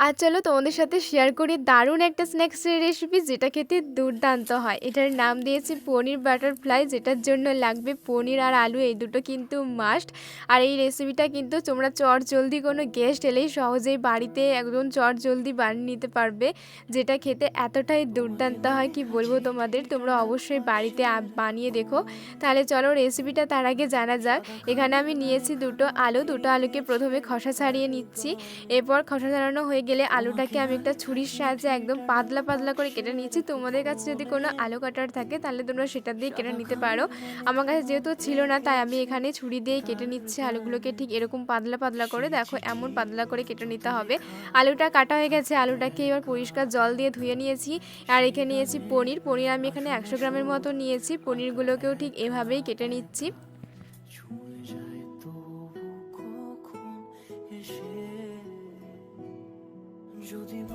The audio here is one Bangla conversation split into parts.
আর চলো তোমাদের সাথে শেয়ার করি দারুণ একটা স্ন্যাক্সের রেসিপি যেটা খেতে দুর্দান্ত হয়। এটার নাম দিয়েছি পনির বাটারফ্লাই যেটার জন্য লাগবে পনির আর আলু, এই দুটো কিন্তু মাস্ট আর এই রেসিপিটা কিন্তু তোমরা চট জলদি কোনো গেস্ট এলেই সহজেই বাড়িতে একদম চট জলদি বানিয়ে নিতে পারবে, যেটা খেতে এতটাই দুর্দান্ত হয় কি বলব তোমাদের। তোমরা অবশ্যই বাড়িতে বানিয়ে দেখো। তাহলে চলো রেসিপিটা তার আগে জানা যাক। এখানে আমি নিয়েছি দুটো আলু, দুটো আলুকে প্রথমে খসা ছাড়িয়ে নিচ্ছি। এরপর খসা ছাড়ানো হয়ে গেলে আলুটাকে আমি একটা ছুরির সাহায্যে একদম পাতলা পাতলা করে কেটে নিয়েছি। তোমাদের কাছে যদি কোনো আলু কাটার থাকে তাহলে তোমরা সেটা দিয়ে কেটে নিতে পারো। আমার কাছে যেহেতু ছিল না তাই আমি এখানে ছুরি দিয়ে কেটে নিচ্ছি আলুগুলোকে ঠিক এরকম পাতলা পাতলা করে। দেখো এমন পাতলা করে কেটে নিতে হবে। আলুটা কাটা হয়ে গেছে আলুটাকে এবার পরিষ্কার জল দিয়ে ধুয়ে নিয়েছি। আর রেখে নিয়েছি পনির। পনির আমি এখানে একশো গ্রামের মতো নিয়েছি। পনিরগুলোকেও ঠিক এভাবেই কেটে নিচ্ছি।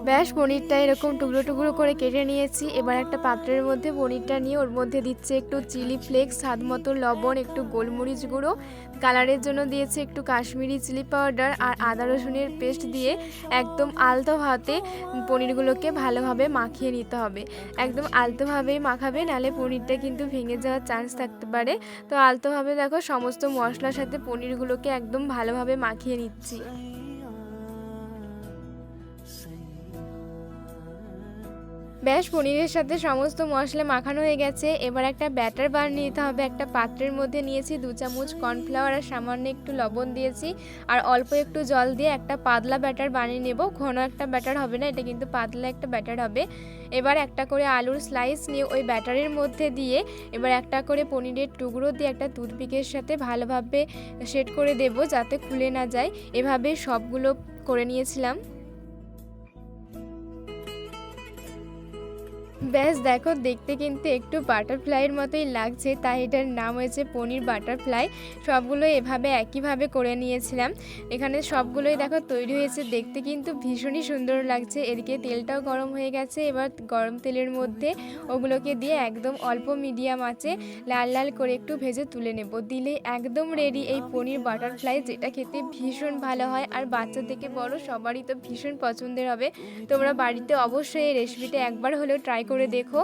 ব্যাস, পনিরটা এরকম টুকরো টুকরো করে কেটে নিয়েছি। এবার একটা পাত্রের মধ্যে পনিরটা নিয়ে ওর মধ্যে দিচ্ছে একটু চিলি ফ্লেক্স, স্বাদ মতো লবণ, একটু গোলমরিচ গুঁড়ো। কালারের জন্য দিয়েছে একটু কাশ্মীরি চিলি পাউডার আর আদা রসুনের পেস্ট দিয়ে একদম আলতো হাতে পনিরগুলোকে ভালোভাবে মাখিয়ে নিতে হবে। একদম আলতোভাবেই মাখাবে নালে পনিরটা কিন্তু ভেঙে যাওয়ার চান্স থাকতে পারে। তো আলতোভাবে দেখো, সমস্ত মশলার সাথে পনিরগুলোকে একদম ভালোভাবে মাখিয়ে নিচ্ছি। ব্যাস পনিরের সাথে সমস্ত মশলা মাখানো হয়ে গেছে। এবার একটা ব্যাটার বানিয়ে নিতে হবে। একটা পাত্রের মধ্যে নিয়েছি দু চামচ কর্নফ্লাওয়ার আর সামান্য একটু লবণ দিয়েছি। আর অল্প একটু জল দিয়ে একটা পাতলা ব্যাটার বানিয়ে নেব। ঘন একটা ব্যাটার হবে না, এটা কিন্তু পাতলা একটা ব্যাটার হবে। এবার একটা করে আলুর স্লাইস নিয়ে ওই ব্যাটারের মধ্যে দিয়ে এবার একটা করে পনিরের টুকরো দিয়ে একটা টুথপিকের সাথে ভালোভাবে সেট করে দেব যাতে খুলে না যায়। এভাবে সবগুলো করে নিয়েছিলাম। ব্যাস, দেখো, দেখতে কিন্তু একটু বাটারফ্লাইয়ের মতোই লাগছে, তাই এটার নাম হয়েছে পনির বাটারফ্লাই সবগুলো এভাবে একইভাবে করে নিয়েছিলাম। এখানে সবগুলোই দেখো তৈরি হয়েছে, দেখতে কিন্তু ভীষণই সুন্দর লাগছে। এদিকে তেলটাও গরম হয়ে গেছে, এবার গরম তেলের মধ্যে ওগুলোকে দিয়ে একদম অল্প মিডিয়াম আছে, লাল লাল করে একটু ভেজে তুলে নেব। দিলে একদম রেডি এই পনির বাটারফ্লাই যেটা খেতে ভীষণ ভালো হয়, আর বাচ্চা থেকে বড় সবারই তো ভীষণ পছন্দের হবে। তোমরা বাড়িতে অবশ্যই এই রেসিপিটা একবার হলেও ট্রাই করে দেখো,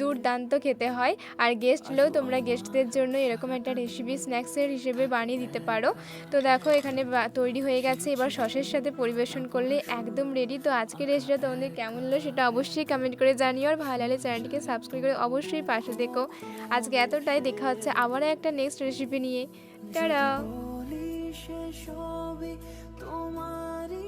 দুর্দান্ত খেতে হয়। আর গেস্ট হলেও তোমরা গেস্টদের জন্য এরকম একটা রেসিপি স্ন্যাক্সের হিসেবে বানিয়ে দিতে পারো। তো দেখো, এখানে তৈরি হয়ে গেছে। এবার সসের সাথে পরিবেশন করলে একদম রেডি তো আজকের রেসিপিটা তোমাদের কেমন হলো সেটা অবশ্যই কমেন্ট করে জানিও। আর ভালো লাগলে চ্যানেলটিকে সাবস্ক্রাইব করে অবশ্যই পাশে দেখো। আজকে এতটাই। দেখা হচ্ছে আবারও একটা নেক্সট রেসিপি নিয়ে। টাটা! তোমারই